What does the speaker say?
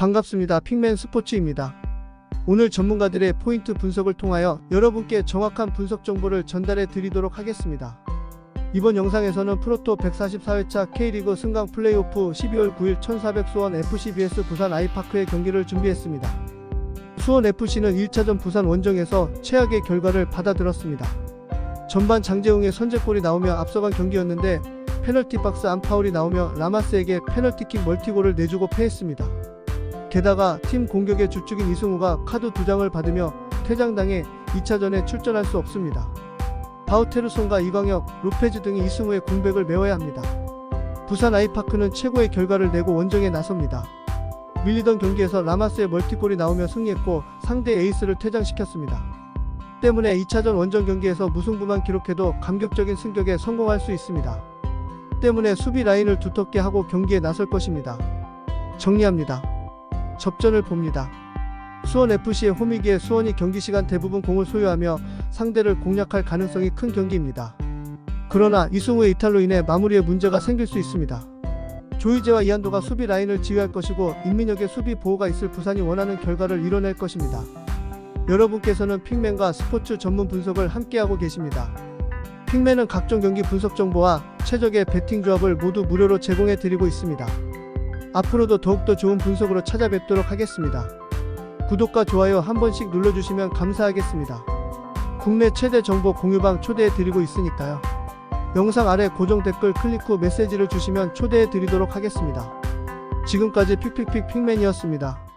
반갑습니다. 핑맨 스포츠입니다. 오늘 전문가들의 포인트 분석을 통하여 여러분께 정확한 분석 정보를 전달해 드리도록 하겠습니다. 이번 영상에서는 프로토 144회차 K리그 승강 플레이오프 12월 9일 1400 수원 FC vs 부산 아이파크의 경기를 준비했습니다. 수원 FC는 1차전 부산 원정에서 최악의 결과를 받아들었습니다. 전반 장재웅의 선제골이 나오며 앞서간 경기였는데 페널티 박스 안 파울이 나오며 라마스에게 페널티킥 멀티골을 내주고 패했습니다. 게다가 팀 공격의 주축인 이승우가 카드 두 장을 받으며 퇴장당해 2차전에 출전할 수 없습니다. 바우테르손과 이광혁, 로페즈 등이 이승우의 공백을 메워야 합니다. 부산 아이파크는 최고의 결과를 내고 원정에 나섭니다. 밀리던 경기에서 라마스의 멀티골이 나오며 승리했고 상대 에이스를 퇴장시켰습니다. 때문에 2차전 원정 경기에서 무승부만 기록해도 감격적인 승격에 성공할 수 있습니다. 때문에 수비 라인을 두텁게 하고 경기에 나설 것입니다. 정리합니다. 접전을 봅니다. 수원 FC의 홈이기에 수원이 경기 시간 대부분 공을 소유하며 상대를 공략할 가능성이 큰 경기입니다. 그러나 이승우의 이탈로 인해 마무리에 문제가 생길 수 있습니다. 조이제와 이한도가 수비 라인을 지휘할 것이고 임민혁의 수비 보호가 있을 부산이 원하는 결과를 이뤄낼 것입니다. 여러분께서는 핑맨과 스포츠 전문 분석을 함께하고 계십니다. 핑맨은 각종 경기 분석 정보와 최적의 배팅 조합을 모두 무료로 제공해 드리고 있습니다. 앞으로도 더욱더 좋은 분석으로 찾아뵙도록 하겠습니다. 구독과 좋아요 한 번씩 눌러주시면 감사하겠습니다. 국내 최대 정보 공유방 초대해 드리고 있으니까요. 영상 아래 고정 댓글 클릭 후 메시지를 주시면 초대해 드리도록 하겠습니다. 지금까지 픽픽픽 픽맨이었습니다.